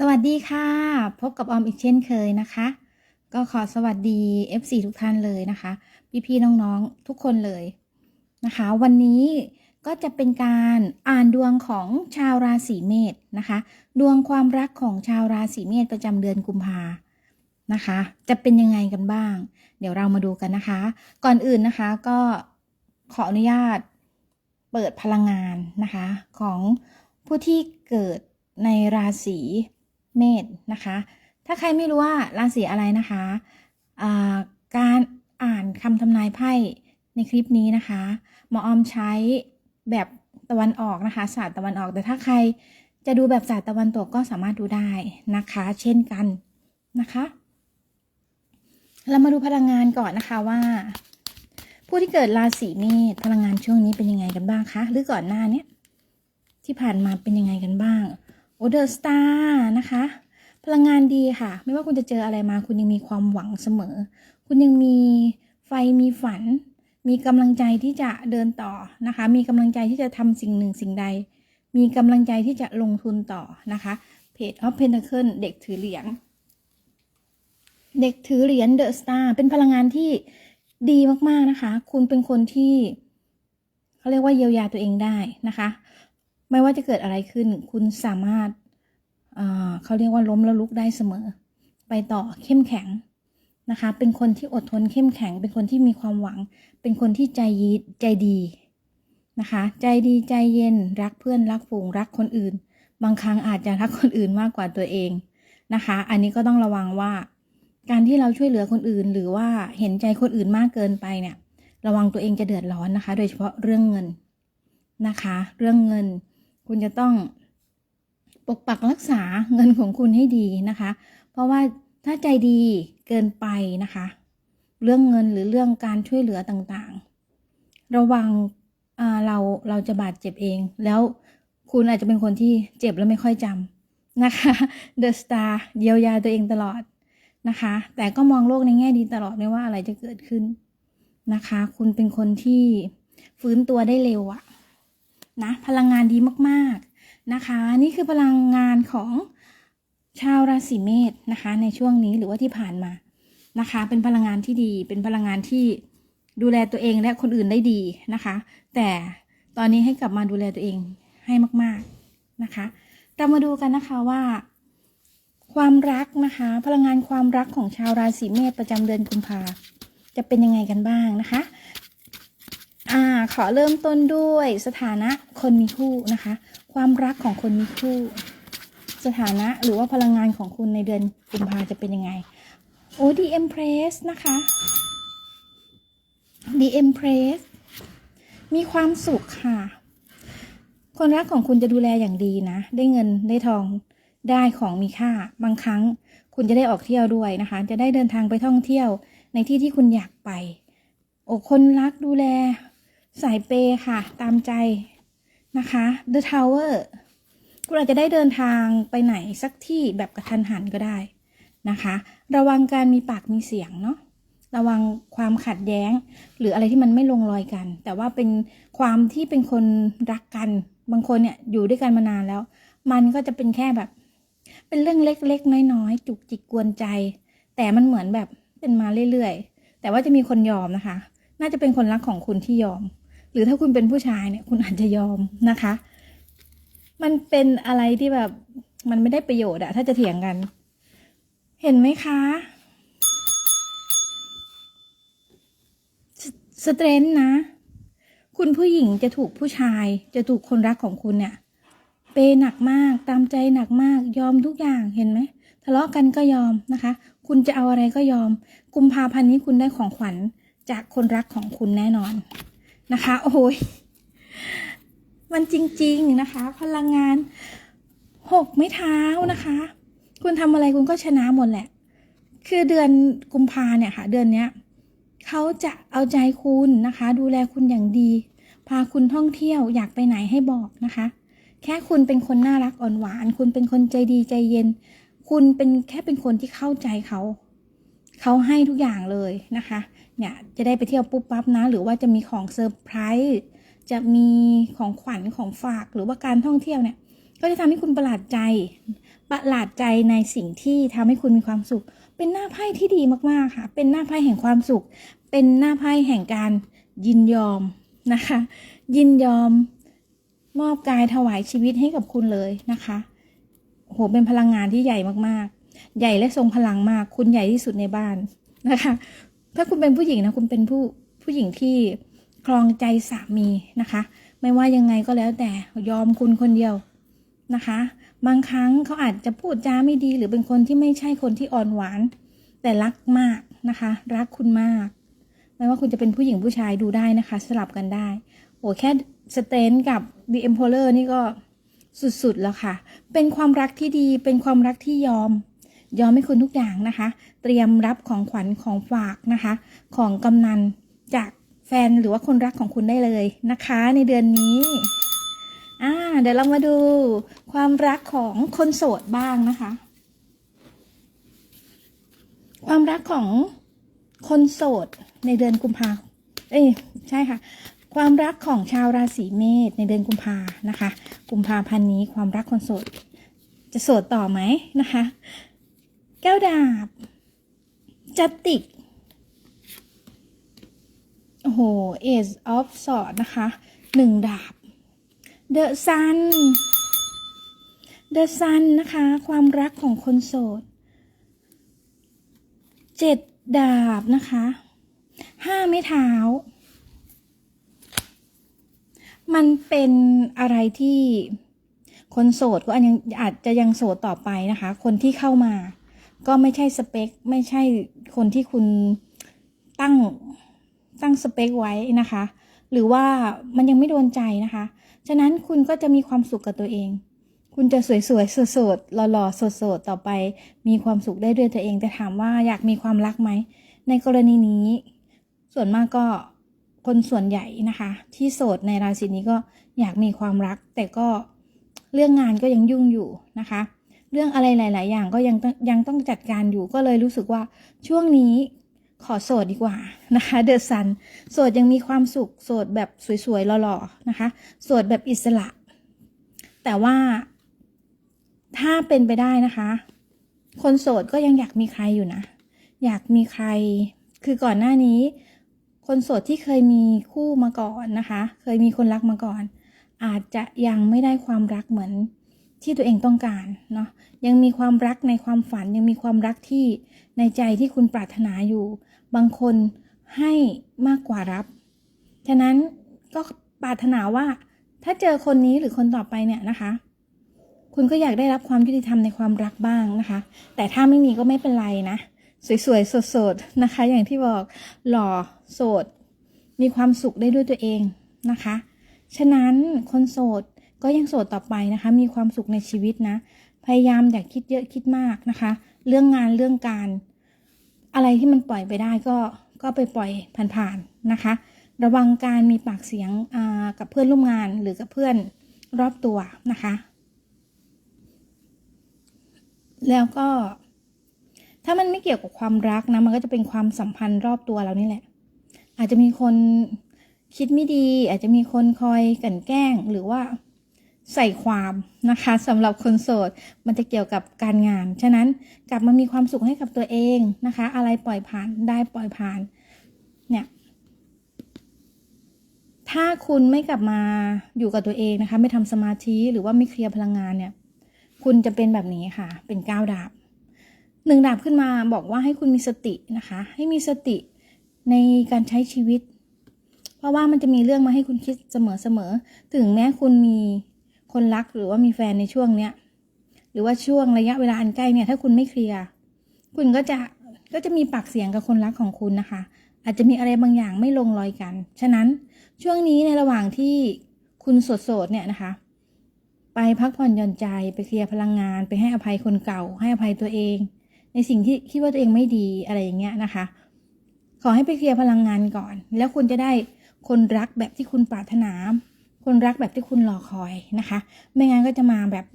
สวัสดีค่ะ พบกับออมอีกเช่นเคยนะคะ ก็ขอสวัสดี FC ทุกท่านเลยนะคะ พี่ๆน้องๆทุกคนเลยนะคะ วันนี้ก็จะเป็นการอ่านดวงของชาวราศีเมษนะคะ ดวงความรักของชาวราศีเมษประจำเดือนกุมภานะคะ จะเป็นยังไงกันบ้าง เดี๋ยวเรามาดูกันนะคะ ก่อนอื่นนะคะก็ขออนุญาตเปิดพลังงานนะคะของผู้ที่เกิดในราศี เมษนะคะ ถ้าใครไม่รู้ว่าราศีอะไรนะคะการอ่านคำทำนายไพ่ในคลิปนี้นะคะหมอออมใช้แบบตะวันออกนะคะ ศาสตร์ตะวันออก แต่ถ้าใครจะดูแบบศาสตร์ตะวันตกก็สามารถดูได้นะคะ เช่นกันนะคะ เรามาดูพลังงานก่อนนะคะว่า ผู้ที่เกิดราศีเมษพลังงานช่วงนี้เป็นยังไงกันบ้างคะหรือก่อนหน้าเนี้ที่ผ่านมาเป็นยังไงกันบ้าง โอเดอร์สตาร์นะคะ พลังงานดีค่ะ ไม่ว่าคุณจะเจออะไรมา คุณยังมีความหวังเสมอ คุณยังมีไฟมีฝัน มีกำลังใจที่จะเดินต่อนะคะ มีกำลังใจที่จะทำสิ่งหนึ่งสิ่งใด มีกำลังใจที่จะลงทุนต่อนะคะเพจออฟเพนเคิลเด็กถือเหรียญเด็กถือเหรียญเดอะสตาร์เป็นพลังงานที่ดีมากๆนะคะ คุณเป็นคนที่เขาเรียกว่าเยียวยาตัวเองได้นะคะ ไม่ว่าจะเกิดอะไรขึ้น คุณสามารถเขาเรียกว่าล้มแล้วลุกได้เสมอ ไปต่อเข้มแข็งนะคะ เป็นคนที่อดทนเข้มแข็ง เป็นคนที่มีความหวัง เป็นคนที่ใจยีใจดีนะคะ ใจดีใจเย็น รักเพื่อนรักฝูงรักคนอื่น บางครั้งอาจจะรักคนอื่นมากกว่าตัวเองนะคะ อันนี้ก็ต้องระวังว่า การที่เราช่วยเหลือคนอื่น หรือว่าเห็นใจคนอื่นมากเกินไปเนี่ย ระวังตัวเองจะเดือดร้อนนะคะ โดยเฉพาะเรื่องเงินนะคะ เรื่องเงิน คุณจะต้องปกปักรักษาเงินของคุณให้ดีนะคะ เพราะว่าถ้าใจดีเกินไปนะคะ เรื่องเงินหรือเรื่องการช่วยเหลือต่างๆ ระวังเราเราจะบาดเจ็บเอง แล้วคุณอาจจะเป็นคนที่เจ็บแล้วไม่ค่อยจำนะคะ The Star เยียวยาตัวเองตลอดนะคะ แต่ก็มองโลกในแง่ดีตลอดไม่ว่าอะไรจะเกิดขึ้นนะคะ คุณเป็นคนที่ฟื้นตัวได้เร็วอะ นะพลังงานดีมากๆนะคะ นี่คือพลังงานของชาวราศีเมษนะคะ ในช่วงนี้หรือว่าที่ผ่านมานะคะ เป็นพลังงานที่ดี เป็นพลังงานที่ดูแลตัวเองและคนอื่นได้ดีนะคะ แต่ตอนนี้ให้กลับมาดูแลตัวเองให้มาก ๆนะคะ เรามาดูกันนะคะว่า ความรักนะคะ พลังงานความรักของชาวราศีเมษประจำเดือนกุมภาจะเป็นยังไงกันบ้างนะคะ อ่าขอเริ่มต้นด้วยสถานะคนมีคู่นะคะ ความรักของคนมีคู่ สถานะหรือว่าพลังงานของคุณในเดือนกุมภาจะเป็นยังไงโอ้ดีเอ็มเพรสนะคะดีเอ็มเพรสมีความสุขค่ะ คนรักของคุณจะดูแลอย่างดีนะ ได้เงินได้ทองได้ของมีค่า บางครั้งคุณจะได้ออกเที่ยวด้วยนะคะ จะได้เดินทางไปท่องเที่ยวในที่ที่คุณอยากไป โอ้คนรักดูแล สายเปย์ค่ะ ตามใจนะคะ The Tower คุณอาจจะได้เดินทางไปไหนสักที่แบบกระทันหันก็ได้นะคะ ระวังการมีปากมีเสียงเนาะระวังความขัดแย้ง หรืออะไรที่มันไม่ลงรอยกัน แต่ว่าเป็นความที่เป็นคนรักกัน บางคนเนี่ยอยู่ด้วยกันมานานแล้ว มันก็จะเป็นแค่แบบ เป็นเรื่องเล็กๆน้อยๆจุกจิกกวนใจ แต่มันเหมือนแบบเป็นมาเรื่อยๆแต่ว่าจะมีคนยอมนะคะ น่าจะเป็นคนรักของคุณที่ยอม รือถ้าคุณเป็นผู้ชายเนี่ยคุณอาจจะยอมนะคะ มันเป็นอะไรที่แบบมันไม่ได้ประโยชน์อะถ้าจะเถียงกัน เห็นไหมคะสสเตรนท์นะ คุณผู้หญิงจะถูกผู้ชายจะถูกคนรักของคุณเนี่ยเปย์หนักมากตามใจหนักมากยอมทุกอย่างเห็นไหมทะเลาะกันก็ยอมนะคะ คุณจะเอาอะไรก็ยอม กุมภาพันธ์นี้คุณได้ของขวัญจากคนรักของคุณแน่นอน นะคะ โอ้ยมันจริง ๆนะคะ พลังงานหกไม้เท้านะคะ คุณทำอะไรคุณก็ชนะหมดแหละ คือเดือนกุมภาเนี่ยค่ะ เดือนเนี้ยเขาจะเอาใจคุณนะคะ ดูแลคุณอย่างดี พาคุณท่องเที่ยวอยากไปไหนให้บอกนะคะ แค่คุณเป็นคนน่ารักอ่อนหวาน คุณเป็นคนใจดีใจเย็น คุณเป็นแค่เป็นคนที่เข้าใจเขา เขาให้ทุกอย่างเลยนะคะ เนี่ยจะได้ไปเที่ยวปุ๊บปั๊บนะ หรือว่าจะมีของเซอร์ไพรส์จะมีของขวัญของฝากหรือว่าการท่องเที่ยวเนี่ย ก็จะทำให้คุณประหลาดใจประหลาดใจในสิ่งที่ทำให้คุณมีความสุข เป็นหน้าไพ่ที่ดีมากๆค่ะ เป็นหน้าไพ่แห่งความสุข เป็นหน้าไพ่แห่งการยินยอมนะคะ ยินยอมมอบกายถวายชีวิตให้กับคุณเลยนะคะโอ้โหเป็นพลังงานที่ใหญ่มากๆ ใหญ่และทรงพลังมาก คุณใหญ่ที่สุดในบ้านนะคะ ถ้าคุณเป็นผู้หญิงนะคุณเป็นผู้ผู้หญิงที่ครองใจสามีนะคะ ไม่ว่ายังไงก็แล้วแต่ยอมคุณคนเดียวนะคะ บางครั้งเขาอาจจะพูดจาไม่ดีหรือเป็นคนที่ไม่ใช่คนที่อ่อนหวาน แต่รักมากนะคะ รักคุณมาก ไม่ว่าคุณจะเป็นผู้หญิงผู้ชายดูได้นะคะ สลับกันได้โอ้แค่สเตนกับ The Emperor นี่ก็สุดๆแล้วค่ะ เป็นความรักที่ดี เป็นความรักที่ยอม ยอมให้คุณทุกอย่างนะคะ เตรียมรับของขวัญของฝากนะคะ ของกำนันจากแฟนหรือว่าคนรักของคุณได้เลยนะคะ ในเดือนนี้อ่าเดี๋ยวเรามาดูความรักของคนโสดบ้างนะคะ ความรักของคนโสดในเดือนกุมภาเอ้ยใช่ค่ะความรักของชาวราศีเมษในเดือนกุมภานะคะ กุมภาพันธ์นี้ความรักคนโสด จะโสดต่อไหมนะคะ แก้วดาบ จัติก โอ้โห Ace of Swords นะคะหนึ่งดาบ The Sun The Sun นนะคะ ความรักของคนโสดเจ็ดดาบนะคะห้าไม้เท้า มันเป็นอะไรที่คนโสดก็อาจจะยังโสดต่อไปนะคะ คนที่เข้ามา ก็ไม่ใช่สเปค ไม่ใช่คนที่คุณตั้งตั้งสเปคไว้นะคะ หรือว่ามันยังไม่โดนใจนะคะ ฉะนั้นคุณก็จะมีความสุขกับตัวเอง คุณจะสวยๆโสดๆหล่อๆโสดๆต่อไป มีความสุขได้ด้วยตัวเอง แต่ถามว่าอยากมีความรักไหม ในกรณีนี้ ส่วนมากก็คนส่วนใหญ่นะคะ ที่โสดในราศีนี้ก็อยากมีความรัก แต่ก็เรื่องงานก็ยังยุ่งอยู่นะคะ เรื่องอะไรหลาย ๆ อย่างก็ยังต้องยังต้องจัดการอยู่ก็เลยรู้สึกว่าช่วงนี้ขอโสดดีกว่านะคะเดอะซันโสดยังมีความสุขโสดแบบสวย ๆ หล่อ ๆ นะคะโสดแบบอิสระ แต่ว่าถ้าเป็นไปได้นะคะ คนโสดก็ยังอยากมีใครอยู่นะ อยากมีใคร คือก่อนหน้านี้ คนโสดที่เคยมีคู่มาก่อนนะคะ เคยมีคนรักมาก่อน อาจจะยังไม่ได้ความรักเหมือน ที่ตัวเองต้องการเนาะยังมีความรักในความฝันยังมีความรักที่ในใจที่คุณปรารถนาอยู่ บางคนให้มากกว่ารับ ฉะนั้นก็ปรารถนาว่าถ้าเจอคนนี้หรือคนต่อไปเนี่ยนะคะ คุณก็อยากได้รับความยุติธรรมในความรักบ้างนะคะ แต่ถ้าไม่มีก็ไม่เป็นไรนะ สวยๆสดๆนะคะ อย่างที่บอกหล่อโสด มีความสุขได้ด้วยตัวเองนะคะ ฉะนั้นคนโสด ก็ยังโสดต่อไปนะคะ มีความสุขในชีวิตนะ พยายามอย่าคิดเยอะคิดมากนะคะ เรื่องงานเรื่องการ อะไรที่มันปล่อยไปได้ก็ก็ไปปล่อยผ่านๆนะคะ ระวังการมีปากเสียงกับเพื่อนร่วมงานหรือกับเพื่อนรอบตัวนะคะ แล้วก็ ถ้ามันไม่เกี่ยวกับความรักนะ มันก็จะเป็นความสัมพันธ์รอบตัวเรานี่แหละ อาจจะมีคนคิดไม่ดี อาจจะมีคนคอยกันแกล้งหรือว่า ใส่ความนะคะสำหรับคนโสดมันจะเกี่ยวกับการงาน ฉะนั้นกลับมามีความสุขให้กับตัวเองนะคะ อะไรปล่อยผ่านได้ปล่อยผ่านเนี่ยถ้าคุณไม่กลับมาอยู่กับตัวเองนะคะ ไม่ทำสมาธิหรือว่าไม่เคลียร์พลังงานเนี่ย คุณจะเป็นแบบนี้ค่ะ เป็นก้าวดาบหนึ่งดาบขึ้นมาบอกว่าให้คุณมีสตินะคะ ให้มีสติในการใช้ชีวิต เพราะว่ามันจะมีเรื่องมาให้คุณคิดเสมอๆถึงแม้คุณมี คนรักหรือว่ามีแฟนในช่วงเนี้ยหรือว่าช่วงระยะเวลาอันใกล้เนี่ยถ้าคุณไม่เคลียร์คุณก็จะก็จะมีปากเสียงกับคนรักของคุณนะคะ อาจจะมีอะไรบางอย่างไม่ลงรอยกัน ฉะนั้นช่วงนี้ในระหว่างที่คุณโสดๆเนี่ยนะคะ ไปพักผ่อนหย่อนใจไปเคลียร์พลังงาน ไปให้อภัยคนเก่า ให้อภัยตัวเอง ในสิ่งที่คิดว่าตัวเองไม่ดีอะไรอย่างเงี้ยนะคะ ขอให้ไปเคลียร์พลังงานก่อน แล้วคุณจะได้คนรักแบบที่คุณปรารถนา คนรักแบบที่คุณรอคอยนะคะ ไม่งั้นก็จะมาแบบ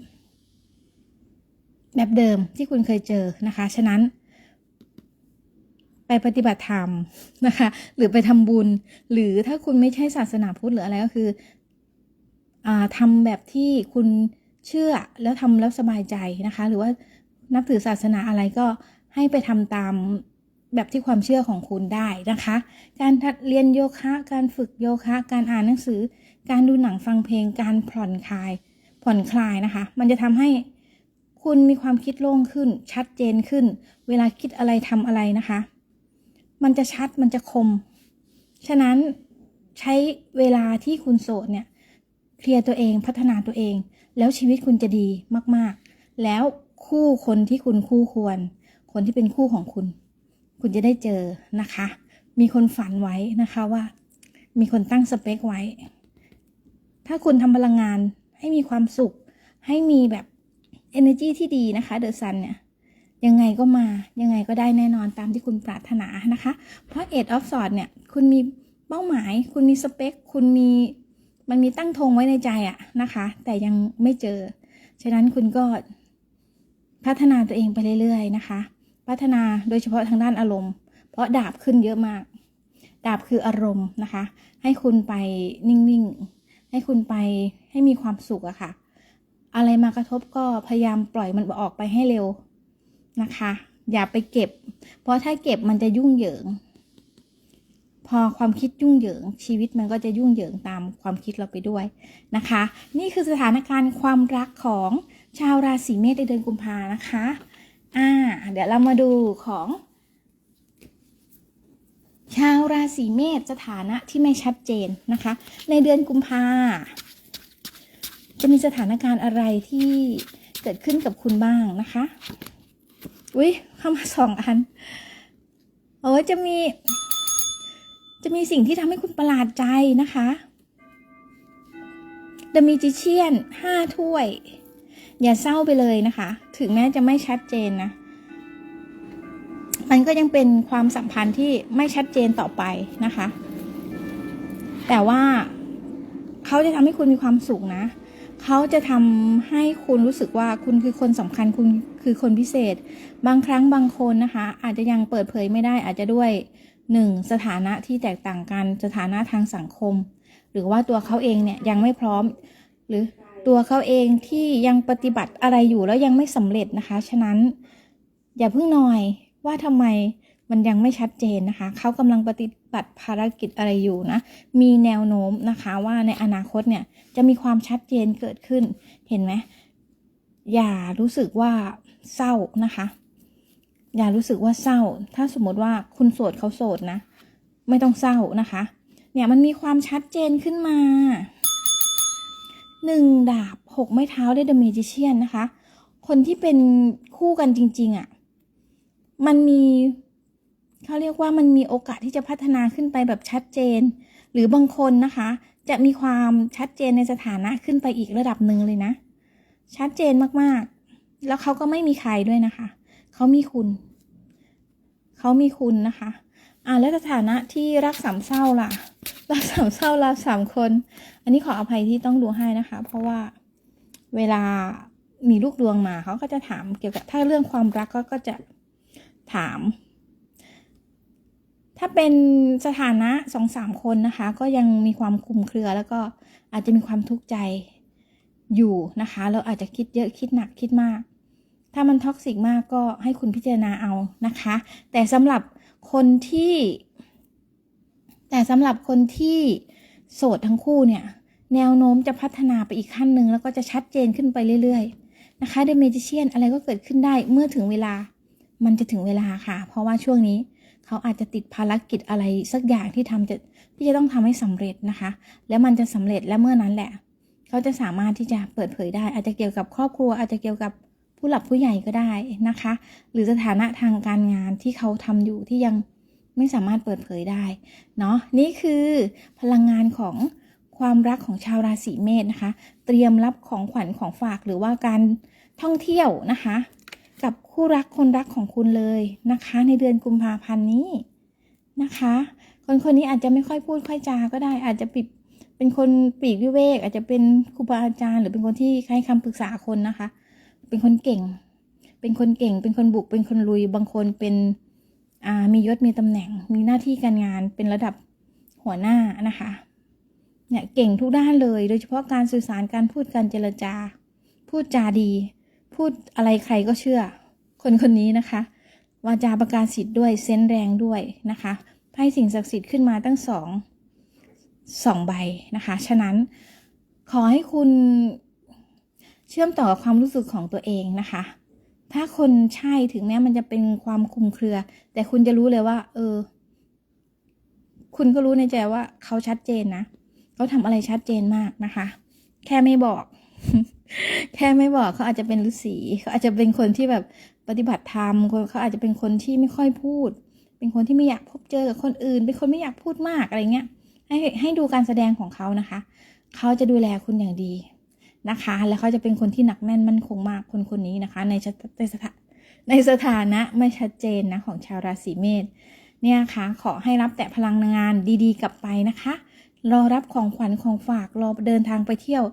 แบบเดิมที่คุณเคยเจอนะคะ ฉะนั้น ไปปฏิบัติธรรมนะคะ หรือไปทำบุญ หรือถ้าคุณไม่ใช่ศาสนาพุทธหรืออะไรก็คืออ่าทำแบบที่คุณเชื่อแล้วทำแล้วสบายใจนะคะ หรือว่านับถือศาสนาอะไรก็ให้ไปทำตามแบบที่ความเชื่อของคุณได้นะคะ การเรียนโยคะ การฝึกโยคะ การอ่านหนังสือ การดูหนังฟังเพลงการผ่อนคลาย ผ่อนคลายนะคะ มันจะทำให้คุณมีความคิดโล่งขึ้น ชัดเจนขึ้น เวลาคิดอะไรทำอะไรนะคะ มันจะชัดมันจะคม ฉะนั้นใช้เวลาที่คุณโสดเนี่ยเคลียร์ตัวเองพัฒนาตัวเอง แล้วชีวิตคุณจะดีมากๆ แล้วคู่คนที่คุณคู่ควร คนที่เป็นคู่ของคุณ คุณจะได้เจอนะคะ มีคนฝันไว้นะคะว่า มีคนตั้งสเปคไว้ ถ้าคุณทำพลังงานให้มีความสุข ให้มีแบบ energy ที่ดีนะคะเดอะซันเนี่ยยังไงก็มายังไงก็ได้แน่นอนตามที่คุณปรารถนานะคะ เพราะ Eight of Swords เนี่ยคุณมีเป้าหมาย คุณมีสเปค คุณมีมันมีตั้งธงไว้ในใจอะนะคะ แต่ยังไม่เจอ ฉะนั้นคุณก็พัฒนาตัวเองไปเรื่อยๆนะคะ พัฒนาโดยเฉพาะทางด้านอารมณ์ เพราะดาบขึ้นเยอะมาก ดาบคืออารมณ์นะคะ ให้คุณไปนิ่งๆ ให้คุณไปให้มีความสุขอะค่ะ อะไรมากระทบก็พยายามปล่อยมันออกไปให้เร็วนะคะ อย่าไปเก็บ เพราะถ้าเก็บมันจะยุ่งเหยิง พอความคิดยุ่งเหยิง ชีวิตมันก็จะยุ่งเหยิงตามความคิดเราไปด้วยนะคะ นี่คือสถานการณ์ความรักของชาวราศีเมษในเดือนกุมภานะคะ อ่า เดี๋ยวเรามาดูของ ชาวราศีเมษสถานะที่ไม่ชัดเจนนะคะ ในเดือนกุมภาจะมีสถานการณ์อะไรที่เกิดขึ้นกับคุณบ้างนะคะอุ้ยเข้ามาสองอันโอ้ยจะมี จะมีสิ่งที่ทำให้คุณประหลาดใจนะคะ The Magician ห้าถ้วย อย่าเศร้าไปเลยนะคะ ถึงแม้จะไม่ชัดเจนนะ มันก็ยังเป็นความสัมพันธ์ที่ไม่ชัดเจนต่อไปนะคะ แต่ว่าเขาจะทำให้คุณมีความสุขนะ เขาจะทำให้คุณรู้สึกว่าคุณคือคนสำคัญคุณคือคนพิเศษ บางครั้งบางคนนะคะ อาจจะยังเปิดเผยไม่ได้อาจจะด้วยหนึ่งสถานะที่แตกต่างกันสถานะทางสังคม หรือว่าตัวเขาเองเนี่ยยังไม่พร้อม หรือตัวเขาเองที่ยังปฏิบัติอะไรอยู่แล้วยังไม่สำเร็จนะคะ ฉะนั้นอย่าเพิ่งนอย ว่าทำไมมันยังไม่ชัดเจนนะคะ เขากำลังปฏิบัติภารกิจอะไรอยู่นะ มีแนวโน้มนะคะว่าในอนาคตเนี่ยจะมีความชัดเจนเกิดขึ้น เห็นไหม อย่ารู้สึกว่าเศร้านะคะ อย่ารู้สึกว่าเศร้า ถ้าสมมติว่าคุณโสดเขาโสดนะ ไม่ต้องเศร้านะคะ เนี่ยมันมีความชัดเจนขึ้นมาหนึ่งดาบหกไม้เท้าได้เดอะเมจิเชียนนะคะ คนที่เป็นคู่กันจริง ๆอะ่ะ มันมีเขาเรียกว่ามันมีโอกาสที่จะพัฒนาขึ้นไปแบบชัดเจน หรือบางคนนะคะ จะมีความชัดเจนในสถานะขึ้นไปอีกระดับหนึ่งเลยนะ ชัดเจนมากๆ แล้วเขาก็ไม่มีใครด้วยนะคะ เขามีคุณ เขามีคุณนะคะอ่าแล้วสถานะที่รักสามเศร้าล่ะ รักสามเศร้าเราสามคน อันนี้ขออภัยที่ต้องดูให้นะคะ เพราะว่าเวลามีลูกดวงมาเขาก็จะถามเกี่ยวกับถ้าเรื่องความรักก็ก็จะ ถาม ถ้าเป็นสถานะสองสามคนนะคะ ก็ยังมีความคลุมเครือแล้วก็อาจจะมีความทุกข์ใจอยู่นะคะ เราอาจจะคิดเยอะคิดหนักคิดมาก ถ้ามันท็อกซิกมากก็ให้คุณพิจารณาเอานะคะ แต่สำหรับคนที่ แต่สำหรับคนที่โสดทั้งคู่เนี่ยแนวโน้มจะพัฒนาไปอีกขั้นหนึ่งแล้วก็จะชัดเจนขึ้นไปเรื่อย ๆ นะคะ The Magician อะไรก็เกิดขึ้นได้เมื่อถึงเวลา มันจะถึงเวลาค่ะ เพราะว่าช่วงนี้เขาอาจจะติดภารกิจอะไรสักอย่างที่ทำจะที่จะต้องทำให้สำเร็จนะคะ แล้วมันจะสำเร็จและเมื่อนั้นแหละ เขาจะสามารถที่จะเปิดเผยได้ อาจจะเกี่ยวกับครอบครัว อาจจะเกี่ยวกับผู้หลักผู้ใหญ่ก็ได้นะคะ หรือสถานะทางการงานที่เขาทำอยู่ที่ยังไม่สามารถเปิดเผยได้เนาะนี่คือพลังงานของความรักของชาวราศีเมษนะคะ เตรียมรับของขวัญของฝากหรือว่าการท่องเที่ยวนะคะ กับคู่รักคนรักของคุณเลยนะคะ ในเดือนกุมภาพันธ์นี้นะคะ คนคนนี้อาจจะไม่ค่อยพูดค่อยจาก็ได้ อาจจะปิดเป็นคนปีกวิเวก อาจจะเป็นครูบาอาจารย์ หรือเป็นคนที่ให้คำปรึกษาคนนะคะ เป็นคนเก่ง เป็นคนเก่ง เป็นคนบุก เป็นคนลุย บางคนเป็นมียศมีตำแหน่ง มีหน้าที่การงานเป็นระดับหัวหน้านะคะเนี่ยเก่งทุกด้านเลย โดยเฉพาะการสื่อสารการพูดการเจรจา พูดจาดี พูดอะไรใครก็เชื่อ คนคนนี้นะคะวาจาประกาศสิทธิ์ด้วยเซนแรงด้วยนะคะให้สิ่งศักดิ์สิทธิ์ขึ้นมาตั้งสองสองใบนะคะ ฉะนั้นขอให้คุณเชื่อมต่อกับความรู้สึกของตัวเองนะคะ ถ้าคนใช่ถึงแม้มันจะเป็นความคุมเครือ แต่คุณจะรู้เลยว่า เออ คุณก็รู้ในใจว่าเขาชัดเจนนะ เขาทำอะไรชัดเจนมากนะคะ แค่ไม่บอก แค่ไม่บอกเขาอาจจะเป็นฤาษีเขาอาจจะเป็นคนที่แบบปฏิบัติธรรมคนเขาอาจจะเป็นคนที่ไม่ค่อยพูด เป็นคนที่ไม่อยากพบเจอกับคนอื่น เป็นคนไม่อยากพูดมากอะไรเงี้ย ให้ให้ดูการแสดงของเขานะคะ เขาจะดูแลคุณอย่างดีนะคะ แล้วเขาจะเป็นคนที่หนักแน่นมั่นคงมากคนคนนี้นะคะ ในชะในสถาในสถานะไม่ชัดเจนนะของชาวราศีเมษเนี่ยค่ะ ขอให้รับแต่พลังงานดีๆ กลับไปนะคะ รอรับของขวัญของฝากรอเดินทางไปเที่ยว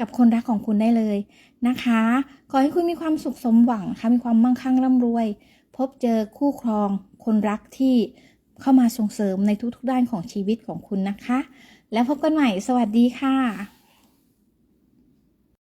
กับคนรักของคุณได้เลยนะคะ ขอให้คุณมีความสุขสมหวังค่ะ มีความมั่งคั่งร่ำรวย พบเจอคู่ครอง คนรักที่เข้ามาส่งเสริมในทุกๆด้านของชีวิตของคุณนะคะ แล้วพบกันใหม่ สวัสดีค่ะ